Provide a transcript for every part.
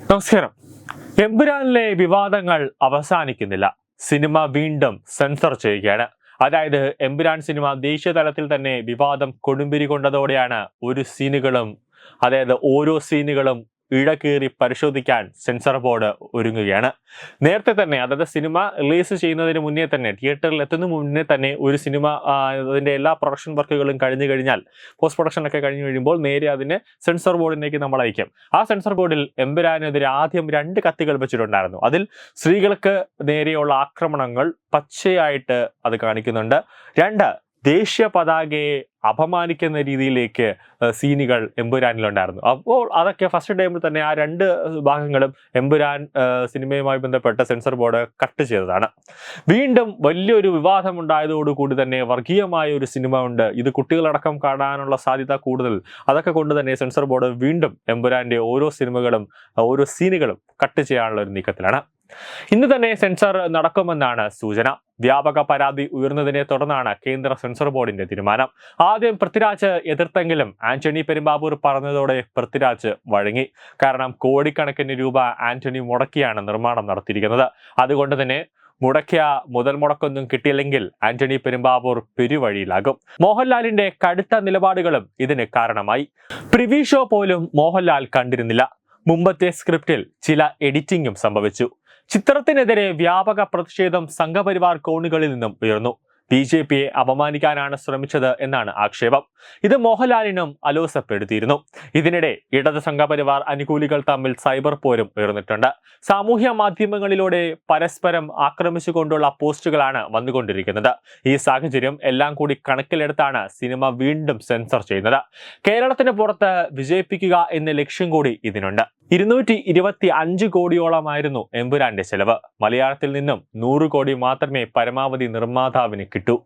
നമസ്കാരം. എമ്പുരാനിലെ വിവാദങ്ങൾ അവസാനിക്കുന്നില്ല. സിനിമ വീണ്ടും സെൻസർ ചെയ്യുകയാണ്. അതായത് എമ്പുരാൻ സിനിമ ദേശീയ തലത്തിൽ തന്നെ വിവാദം കൊടുമ്പിരി കൊണ്ടതോടെയാണ് ഒരു സീനുകളും അതായത് ഓരോ സീനുകളും ഇഴകീറി പരിശോധിക്കാൻ സെൻസർ ബോർഡ് ഒരുങ്ങുകയാണ്. നേരത്തെ തന്നെ അതായത് സിനിമ റിലീസ് ചെയ്യുന്നതിന് മുന്നേ തന്നെ തിയേറ്ററിൽ എത്തുന്ന മുന്നേ തന്നെ ഒരു സിനിമ അതിന്റെ എല്ലാ പ്രൊഡക്ഷൻ വർക്കുകളും കഴിഞ്ഞു കഴിഞ്ഞാൽ പോസ്റ്റ് പ്രൊഡക്ഷൻ ഒക്കെ കഴിഞ്ഞു കഴിയുമ്പോൾ നേരെ അതിനെ സെൻസർ ബോർഡിലേക്ക് നമ്മൾ അയക്കും. ആ സെൻസർ ബോർഡിൽ എമ്പുരാനെതിരെ ആദ്യം രണ്ട് കത്തികൾ വെച്ചിട്ടുണ്ടായിരുന്നു. അതിൽ സ്ത്രീകൾക്ക് നേരെയുള്ള ആക്രമണങ്ങൾ പച്ചയായിട്ട് അത് കാണിക്കുന്നുണ്ട്. രണ്ട് ദേശീയ പതാകയെ അപമാനിക്കുന്ന രീതിയിലേക്ക് സീനുകൾ എമ്പുരാനിലുണ്ടായിരുന്നു. അപ്പോൾ അതൊക്കെ ഫസ്റ്റ് ടൈമിൽ തന്നെ ആ രണ്ട് ഭാഗങ്ങളും എമ്പുരാൻ സിനിമയുമായി ബന്ധപ്പെട്ട സെൻസർ ബോർഡ് കട്ട് ചെയ്തതാണ്. വീണ്ടും വലിയൊരു വിവാദം ഉണ്ടായതോടുകൂടി തന്നെ വർഗീയമായ ഒരു സിനിമ ഉണ്ട്. ഇത് കുട്ടികളടക്കം കാണാനുള്ള സാധ്യത കൂടുതൽ. അതൊക്കെ കൊണ്ട് തന്നെ സെൻസർ ബോർഡ് വീണ്ടും എമ്പുരാന്റെ ഓരോ സിനിമകളും ഓരോ സീനുകളും കട്ട് ചെയ്യാനുള്ള ഒരു നീക്കത്തിലാണ്. ഇന്ന് തന്നെ സെൻസർ നടക്കുമെന്നാണ് സൂചന. വ്യാപക പരാതി ഉയർന്നതിനെ തുടർന്നാണ് കേന്ദ്ര സെൻസർ ബോർഡിന്റെ തീരുമാനം. ആദ്യം പൃഥ്വിരാജ് എതിർത്തെങ്കിലും ആന്റണി പെരുമ്പാവൂർ പറഞ്ഞതോടെ പൃഥ്വിരാജ് വഴങ്ങി. കാരണം കോടിക്കണക്കിന് രൂപ ആന്റണി മുടക്കിയാണ് നിർമ്മാണം നടത്തിയിരിക്കുന്നത്. അതുകൊണ്ട് തന്നെ മുടക്കിയ മുതൽ മുടക്കൊന്നും കിട്ടിയില്ലെങ്കിൽ ആന്റണി പെരുമ്പാവൂർ പെരുവഴിയിലാകും. മോഹൻലാലിന്റെ കടുത്ത നിലപാടുകളും ഇതിന് കാരണമായി. പ്രിവി ഷോ പോലും മോഹൻലാൽ കണ്ടിരുന്നില്ല. മുമ്പത്തെ സ്ക്രിപ്റ്റിൽ ചില എഡിറ്റിംഗും സംഭവിച്ചു. ചിത്രത്തിനെതിരെ വ്യാപക പ്രതിഷേധം സംഘപരിവാർ കോണുകളിൽ നിന്നും ഉയർന്നു. ബി ജെ പിയെ അപമാനിക്കാനാണ് ശ്രമിച്ചത് എന്നാണ് ആക്ഷേപം. ഇത് മോഹൻലാലിനും അലോസപ്പെടുത്തിയിരുന്നു ഇതിനിടെ ഇടത് സംഘപരിവാർ അനുകൂലികൾ തമ്മിൽ സൈബർ പോരും ഉയർന്നിട്ടുണ്ട്. സാമൂഹ്യ മാധ്യമങ്ങളിലൂടെ പരസ്പരം ആക്രമിച്ചുകൊണ്ടുള്ള പോസ്റ്റുകളാണ് വന്നുകൊണ്ടിരിക്കുന്നത്. ഈ സാഹചര്യം എല്ലാം കൂടി കണക്കിലെടുത്താണ് സിനിമ വീണ്ടും സെൻസർ ചെയ്യുന്നത്. കേരളത്തിന് പുറത്ത് വിജയിപ്പിക്കുക എന്ന ലക്ഷ്യം കൂടി ഇതിനുണ്ട്. ഇരുന്നൂറ്റി ഇരുപത്തി അഞ്ച് കോടിയോളമായിരുന്നു എമ്പുരാന്റെ ചെലവ്. മലയാളത്തിൽ നിന്നും നൂറ് കോടി മാത്രമേ പരമാവധി നിർമ്മാതാവിന് കിട്ടൂ.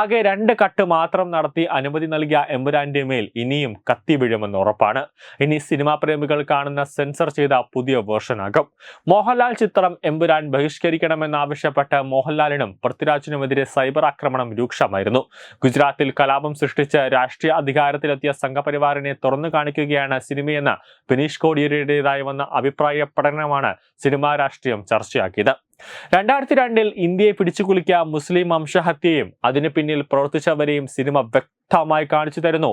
ആകെ രണ്ട് കട്ട് മാത്രം നടത്തി അനുമതി നൽകിയ എമ്പുരാന്റെ മേൽ ഇനിയും കത്തി വീഴുമെന്ന് ഉറപ്പാണ്. ഇനി സിനിമാ പ്രേമികൾ കാണുന്ന സെൻസർ ചെയ്ത പുതിയ വേർഷനാകും. മോഹൻലാൽ ചിത്രം എമ്പുരാൻ ബഹിഷ്കരിക്കണമെന്നാവശ്യപ്പെട്ട് മോഹൻലാലിനും പൃഥ്വിരാജിനുമെതിരെ സൈബർ ആക്രമണം രൂക്ഷമായിരുന്നു. ഗുജറാത്തിൽ കലാപം സൃഷ്ടിച്ച് രാഷ്ട്രീയ അധികാരത്തിലെത്തിയ സംഘപരിവാറിനെ തുറന്നു കാണിക്കുകയാണ് സിനിമയെന്ന് ബിനീഷ് കോടിയേരിയുടേതായി വന്ന അഭിപ്രായ പഠനമാണ് സിനിമാ രാഷ്ട്രീയം ചർച്ചയാക്കിയത്. രണ്ടായിരത്തി രണ്ടിൽ ഇന്ത്യയെ പിടിച്ചുകുലുക്കിയ മുസ്ലിം വംശഹത്യയും അതിന് പിന്നിൽ പ്രവർത്തിച്ചവരെയും സിനിമ വ്യക്തമായി കാണിച്ചു തരുന്നു.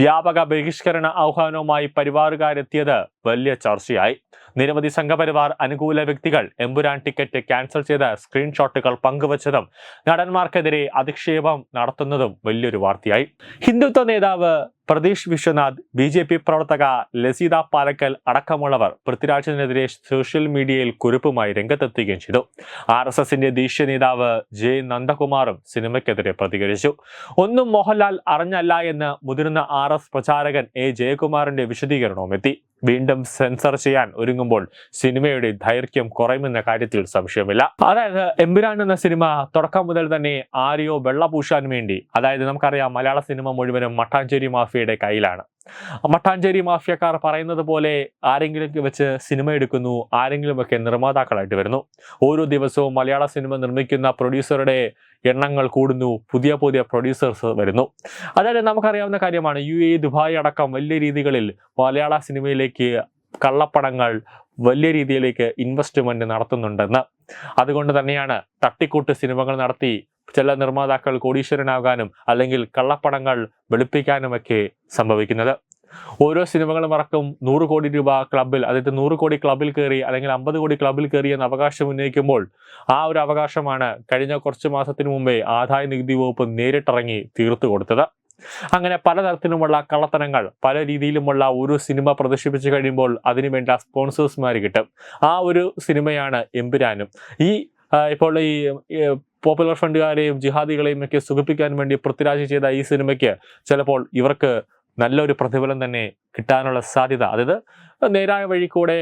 വ്യാപക ബഹിഷ്കരണ ആഹ്വാനവുമായി പരിവാറുകാരെത്തിയത് വലിയ ചർച്ചയായി. നിരവധി സംഘപരിവാർ അനുകൂല വ്യക്തികൾ എമ്പുരാൻ ടിക്കറ്റ് ക്യാൻസൽ ചെയ്ത സ്ക്രീൻഷോട്ടുകൾ പങ്കുവച്ചതും നടന്മാർക്കെതിരെ അധിക്ഷേപം നടത്തുന്നതും വലിയൊരു വാർത്തയായി. ഹിന്ദുത്വ നേതാവ് Prateesh Viswanath B J P പ്രവർത്തക ലസീത പാലക്കൽ അടക്കമുള്ളവർ പൃഥ്വിരാജിനെതിരെ സോഷ്യൽ മീഡിയയിൽ കുറിപ്പുമായി രംഗത്തെത്തുകയും ചെയ്തു. ആർ എസ് എസിന്റെ ദേശീയ നേതാവ് ജെ നന്ദകുമാറും സിനിമയ്ക്കെതിരെ പ്രതികരിച്ചു. ഒന്നും മോഹൻലാൽ അറിഞ്ഞല്ല എന്ന് മുതിർന്ന ആർ എസ് പ്രചാരകൻ എ ജയകുമാറിന്റെ വിശദീകരണവും എത്തി വീണ്ടും സെൻസർ ചെയ്യാൻ ഒരുങ്ങുമ്പോൾ സിനിമയുടെ ദൈർഘ്യം കുറയുമെന്ന കാര്യത്തിൽ സംശയമില്ല. അതായത് എമ്പുരാൻ എന്ന സിനിമ തുടക്കം മുതൽ തന്നെ ആരെയോ വെള്ളപൂശാൻ വേണ്ടി അതായത് നമുക്കറിയാം മലയാള സിനിമ മുഴുവനും മട്ടാഞ്ചേരി മാഫിയയുടെ കയ്യിലാണ്. മട്ടാഞ്ചേരി മാഫിയക്കാർ പറയുന്നത് പോലെ ആരെങ്കിലുമൊക്കെ വെച്ച് സിനിമ എടുക്കുന്നു ആരെങ്കിലുമൊക്കെ നിർമ്മാതാക്കളായിട്ട് വരുന്നു. ഓരോ ദിവസവും മലയാള സിനിമ നിർമ്മിക്കുന്ന പ്രൊഡ്യൂസറുടെ എണ്ണങ്ങൾ കൂടുന്നു പുതിയ പുതിയ പ്രൊഡ്യൂസേഴ്സ് വരുന്നു. അതായത് നമുക്കറിയാവുന്ന കാര്യമാണ് യു എ ദുബായ് അടക്കം വലിയ രീതികളിൽ മലയാള സിനിമയിലേക്ക് കള്ളപ്പണങ്ങൾ വലിയ രീതിയിലേക്ക് ഇൻവെസ്റ്റ്മെന്റ് നടത്തുന്നുണ്ടെന്ന്. അതുകൊണ്ട് തന്നെയാണ് തട്ടിക്കൂട്ട് സിനിമകൾ നടത്തി ചില നിർമ്മാതാക്കൾ കോടീശ്വരനാകാനും അല്ലെങ്കിൽ കള്ളപ്പണങ്ങൾ വെളുപ്പിക്കാനുമൊക്കെ സംഭവിക്കുന്നത്. ഓരോ സിനിമകളും ഇറക്കും നൂറ് കോടി രൂപ ക്ലബിൽ അതായത് നൂറ് കോടി ക്ലബിൽ കയറി അല്ലെങ്കിൽ അമ്പത് കോടി ക്ലബിൽ കയറി എന്ന അവകാശം ഉന്നയിക്കുമ്പോൾ ആ ഒരു അവകാശമാണ് കഴിഞ്ഞ കുറച്ച് മാസത്തിന് മുമ്പേ ആദായ നികുതി വകുപ്പ് നേരിട്ടിറങ്ങി തീർത്തു കൊടുത്തത്. അങ്ങനെ പലതരത്തിലുമുള്ള കള്ളത്തനങ്ങൾ പല രീതിയിലുമുള്ള ഒരു സിനിമ പ്രദർശിപ്പിച്ചു കഴിയുമ്പോൾ അതിനുവേണ്ട സ്പോൺസേഴ്സ്മാർ കിട്ടും. ആ ഒരു സിനിമയാണ് എമ്പുരാനും. ഈ ഇപ്പോൾ ഈ ഈ പോപ്പുലർ ഫ്രണ്ടുകാരെയും ജിഹാദികളെയും ഒക്കെ സുഖിപ്പിക്കാൻ വേണ്ടി പൃഥ്വിരാജ് ചെയ്ത ഈ സിനിമയ്ക്ക് ചിലപ്പോൾ ഇവർക്ക് നല്ലൊരു പ്രതിഫലം തന്നെ കിട്ടാനുള്ള സാധ്യത. അതായത് നേരായ വഴി കൂടെ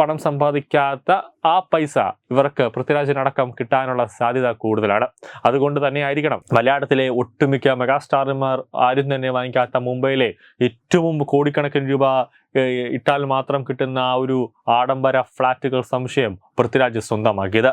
പണം സമ്പാദിക്കാത്ത ആ പൈസ ഇവർക്ക് പൃഥ്വിരാജിനടക്കം കിട്ടാനുള്ള സാധ്യത കൂടുതലാണ്. അതുകൊണ്ട് തന്നെ ആയിരിക്കണം മലയാളത്തിലെ ഒട്ടുമിക്ക മെഗാസ്റ്റാർമാർ ആരും തന്നെ വാങ്ങിക്കാത്ത മുംബൈയിലെ ഏറ്റവും കോടിക്കണക്കിന് രൂപ ഇട്ടാൽ മാത്രം കിട്ടുന്ന ആ ഒരു ആഡംബര ഫ്ലാറ്റുകൾ സംശയം പൃഥ്വിരാജ് സ്വന്തമാക്കിയത്.